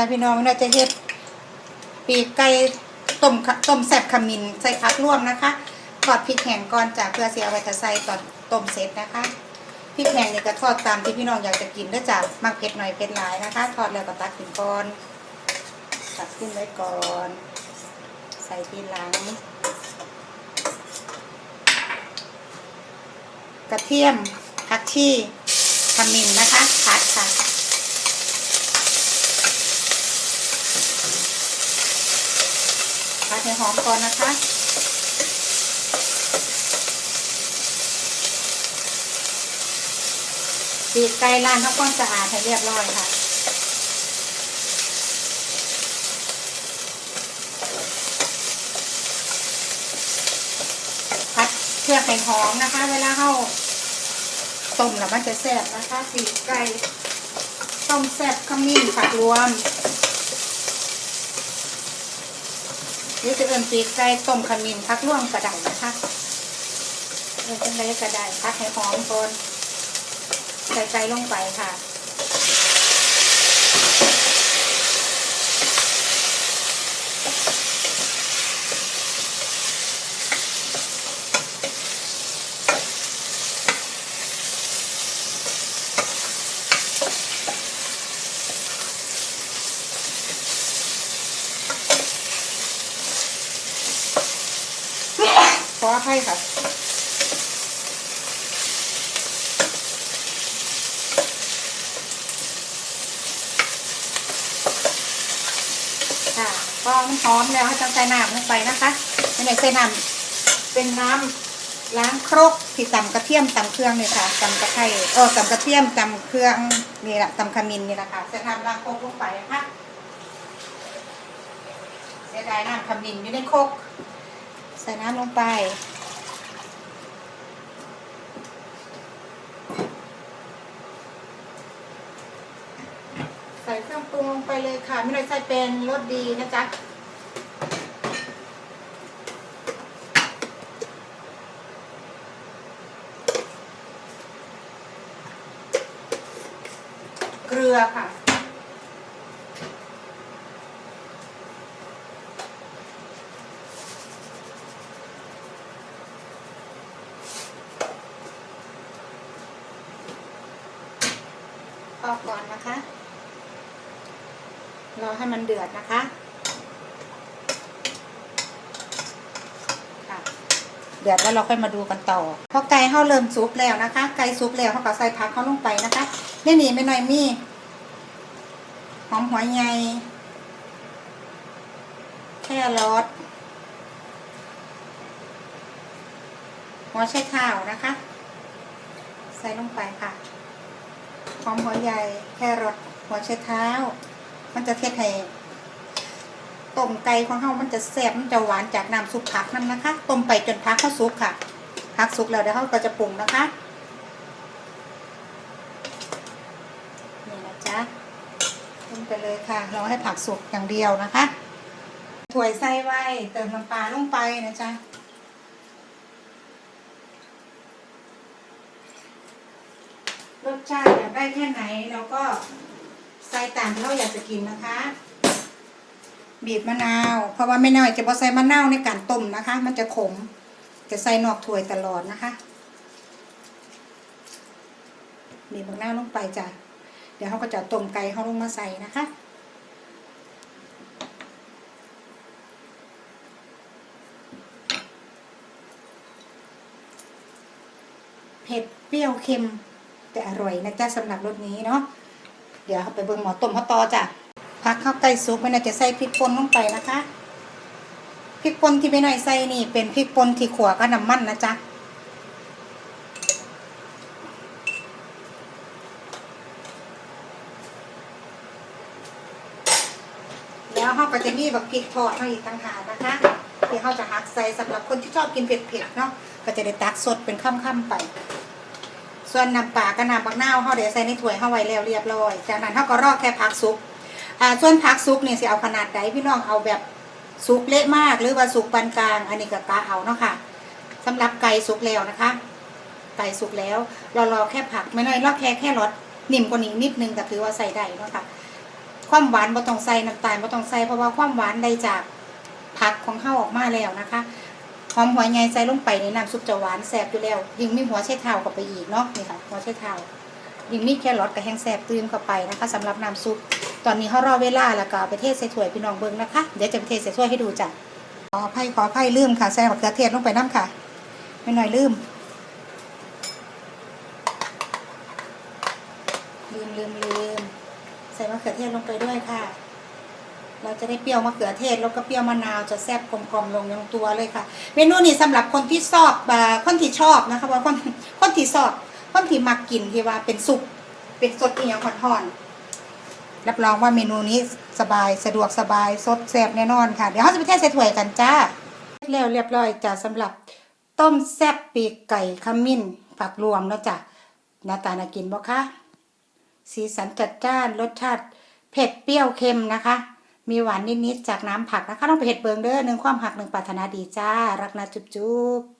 จ้าพี่น้องเราจะเฮ็ดปีกไก่ต้มต้มแซ่บขมิ้นใส่ผักร่วมนะคะทอดพริกแห้งก่อนจาเพื่อเสียเอาไว้จะใส่ตอนต้มเสร็จนะคะพริกแห้งเนี่ยก็ทอดตามที่พี่น้องอยากจะกินเด้วยจ้ะมักเผ็ดหน่อยเผ็ดหลายนะคะ ทอดแล้วก็ตักขึ้นก่อนตักขึ้นไว้ก่อน ใส่ทีหลัง กระเทียมผักชีขมิ้นนะคะผัดค่ะ ผัดให้หอมก่อนนะคะปีกไก่ล้างข้าวก้อนสะอาดให้เรียบร้อยค่ะพัดเพื่อให้หอมนะคะ เวลาเข้าต้มแล้วมันจะแซ่บนะคะปีกไก่ต้มแซ่บขมิ้นผักรวม หรือจะเอินปีกไก่ต้มขมิ้นพักร่วมกระไดนะคะเออจังไรกระไดพักให้หอมก่อนใส่ไก่ลงไปค่ะ ขออภัยค่ะ ค่ะพอมันหอมแล้วให้ต้องใส่น้ำลงไปนะคะไม่ได้ใส่น้ำเป็นน้ำล้างครกที่ตำกระเทียมตำเครื่องเนี่ยค่ะตำกระไทยเออตำกระเทียมตำเครื่องนี่แหละตำขมิ้นนี่แหละค่ะใส่น้ำล้างครกลงไปนะคะเสียดายน้ำขมิ้นอยู่ในครกใส่น้ำลงไป ใส่เครื่องปรุงลง ไปเลยค่ะ ไม่ได้ใส่เป็นรสดีนะจ๊ะเกลือค่ะพอก่อนนะคะ รอให้มันเดือดนะคะเดือดแล้วเราค่อยมาดูกันต่อพอไก่เขาเริ่มสุกแล้วนะคะ ไก่สุกแล้วเขาก็ใส่ผักเขาลงไปนะคะนี่นี่ไม่น้อยมีหอมหัวใหญ่แค่รสหัวไชเท้านะคะ ใส่ลงไปค่ะหอมหัวใหญ่แค่รอทหัวไชเท้า มันจะเทศให้ต้มไก่ของเขามันจะแซ่บมันจะหวานจากน้ำซุปผักนั่นนะคะต้มไปจนผักเข้าสุกค่ะผักสุกแล้วเดี๋ยวเขาก็จะปรุงนะคะนี่นะจ๊ะต้มไปเลยค่ะเราให้ผักสุกอย่างเดียวนะคะถ้วยใส่ไว้เติมน้ำปลาลงไปนะจ๊ะรสชาติอยากได้แค่ไหนเราก็ ส่ตามที่เราอยากจะกินนะคะ บีบมะนาว เพราะว่าไม่น้อยจะพอใส่มะนาวในการต้มนะคะ มันจะขม จะใส่นอกถ้วยตลอดนะคะ บีบมะนาวลงไปจ้ะ เดี๋ยวเขาก็จะต้มไก่เขาลงมาใส่นะคะเผ็ดเปรี้ยวเค็มแต่อร่อยนะจ๊ะสำหรับรสนี้เนาะ เดี๋ยวเราไปเบิ่งหมอต้มเขาต่อจ้ะพักข้าวไก่ซุปไม่น่าจะใส่พริกป่นลงไปนะคะพริกป่นที่ไม่น่อยใส่นี่ เป็นพริกป่นที่ขัวกับน้ำมันนะจ๊ะแล้วเขาก็จะมีแบบพริกทอดให้อีกต่างหากนะคะที่เขาจะหักใส่สำหรับคนที่ชอบกินเผ็ดๆเนาะก็จะได้ตักสดเป็นค่ำๆไป ส่วนน้ำปลากับน้ำบักนาวเขาเดี๋ยวใส่ในถ้วยเขาไว้แล้วเรียบร้อย จากนั้นเขาก็รอแค่ผักซุปอ่าส่วนผักซุปเนี่ยสิเอาขนาดไหนพี่น้องเอาแบบสุกเละมากหรือว่าสุกปานกลาง อันนี้ก็กาเอาเนาะค่ะสำหรับไก่สุกแล้วนะคะ ไก่สุกแล้วเรารอแค่ผักไม่น้อยรอแค่แค่รสนิ่มกว่านี้นิดนึงก็ถือว่าใส่ได้เนาะค่ะ ความหวานบ่ต้องใส่น้ำตาลบ่ต้องใส่เพราะว่าความหวานได้จากผักของเฮาออกมาแล้วนะคะ อมหัวใหญ่ใส่ลงไปในน้ำซุปจะหวานแซ่บอยู่แล้ว ยิ่งมีหัวไชเท้าเข้าไปอีกเนาะนี่ค่ะหัวไชเท้ายิ่งมีแครอทกับแห้งแซ่บตื่มเข้าไปนะคะสำหรับน้ำซุป ตอนนี้เฮารอเวลาแล้วก็ไปเทใส่ถ้วยพี่น้องเบิ่งนะคะ เดี๋ยวจะไปเทใส่ถ้วยให้ดูจ้ะขออภัยขออภัยลืมค่ะใส่มะเขือเทศลงไปน้ำค่ะ ไม่หน่อยลืมลืมลืมลืมใส่มะเขือเทศลงไปด้วยค่ะ เราจะได้เปรี้ยวมะเขือเทศแล้วก็เปรี้ยวมะนาวจะแซ่บกลมๆลงยังตัวเลยค่ะ เมนูนี้สำหรับคนที่ชอบคนที่ชอบนะคะว่าคนคนที่ชอบคนที่มักกินที่ว่าเป็นสุกเป็นสดเอียงห่อนๆรับรองว่าเมนูนี้สบายสะดวกสบายสดแซ่บแน่นอนค่ะเดี๋ยวเราจะไปเทใส่ถ้วยกันจ้าแล้วเรียบร้อยจ้าสำหรับต้มแซ่บปีกไก่ขมิ้นผักรวมแล้วจ้ะหน้าตาน่ากินบ่คะสีสันจัดจ้านรสชาติเผ็ดเปรี้ยวเค็มนะคะ มีหวานนิดๆจากน้ำผักนะคะต้องไปเห็ดเบิงเด้อหนึ่งความหักหนึ่งปรารถนาดีจ้า รักนะจุ๊บๆ